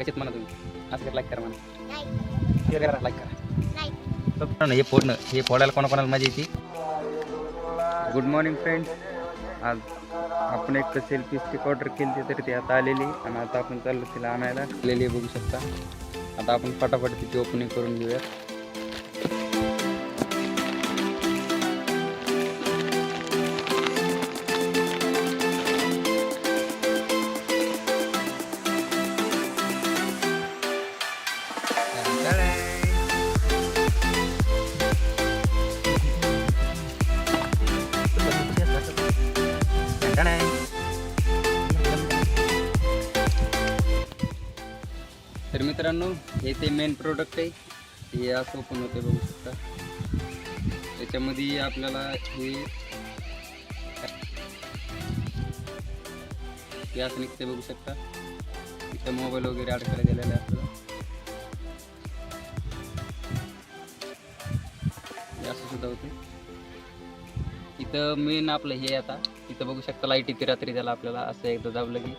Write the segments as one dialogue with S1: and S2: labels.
S1: कशात म्हणा तुम्ही. असं लाईक करा म्हणा. शेअर करा लाईक करा.
S2: नाही
S1: ना हे फोडणं हे फोडायला कोणाकोणाला मजा येते? गुड मॉर्निंग फ्रेंड्स आज आपण एक सेल्फी स्टिक ऑर्डर केली तर ती आता आलेली. आणि आता आपण चाललो तिला आणायला. आलेली बघू शकता. आता आपण फटाफट तिची ओपनिंग करून घेऊया तर मित्रांनो हे ते मेन प्रोडक्ट आहे. हे असं ओपन होते बघू शकता. त्याच्यामध्ये आपल्याला हे असं निघते बघू शकता. इथं मोबाईल वगैरे अडकायला गेलेला आहे आपल्याला. असं सुद्धा होते इथं मेन आपलं हे आता. इथं बघू शकता लाइट येते रात्री त्याला आपल्याला. असं एकदा दाबलं की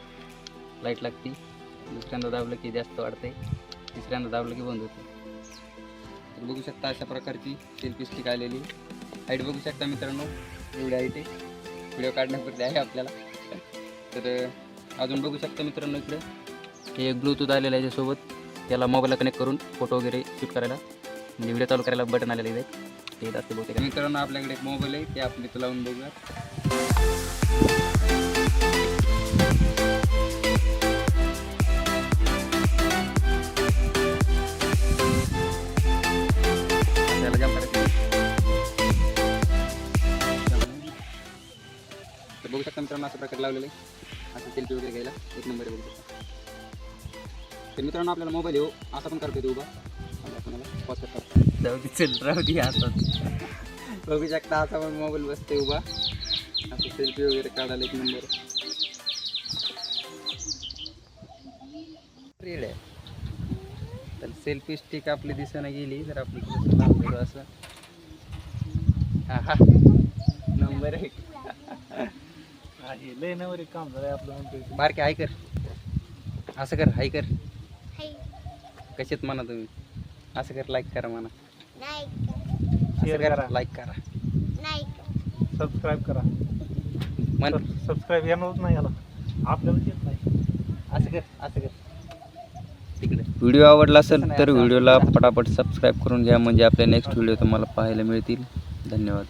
S1: लाइट लागते. दुसऱ्यांदा दाबलं की जास्त वाढते तिसऱ्यांदा दाबलं की बंद होते तर बघू शकता अशा प्रकारची सेल्फी स्टिक आलेली हाईट बघू शकता मित्रांनो एवढी आहे ते. व्हिडिओ काढण्यापुरती आहे आपल्याला. तर अजून बघू शकता मित्रांनो इकडं. हे एक ब्लूटूथ आलेलं आहे त्यासोबत. त्याला मोबाईलला कनेक्ट करून फोटो वगैरे शूट करायला. म्हणजे व्हिडिओ चालू करायला बटन आलेले आहेत ते येत असते बहुतेक मित्रांनो आपल्याकडे एक मोबाईल आहे. ते आपण इथं लावून बघूया. मित्रांनो अशा प्रकारे लावलेलं आहे. असं सेल्फी वगैरे घ्यायला. एक नंबर बघू शकता तर मित्रांनो आपल्याला मोबाईल येऊ असा पण करतो उभा. आता आपल्याला पॉज करतो जाऊ दे चल राहू दे असं बघू शकता असा पण मोबाईल बसते उभा. असं सेल्फी वगैरे काढायला एक नंबर रेड आहे. तर सेल्फी स्टिक आपली दिसायला गेली तर आपली असं? हा हा. नंबर एक.
S3: लय नवर एक काम झालंय आपलं म्हणतोय
S1: बारके हाय कर. असं कर हाय कर.
S2: हाय.
S1: कशात म्हणा तुम्ही? असं कर लाईक करा म्हणा.
S2: नाही
S1: असं
S3: Share
S1: करा
S3: करा.
S1: लाईक करा.
S2: नाही
S3: सबस्क्राईब करा.
S1: म्हण.
S3: सबस्क्राईब येणारच नाही याला. आपल्याला येत नाही.
S1: असं कर असं कर. तिकडे. व्हिडिओ आवडला असेल तर व्हिडिओला पटापट सबस्क्राईब करून घ्या. म्हणजे आपल्या नेक्स्ट व्हिडिओ तुम्हाला पाहायला मिळतील. धन्यवाद.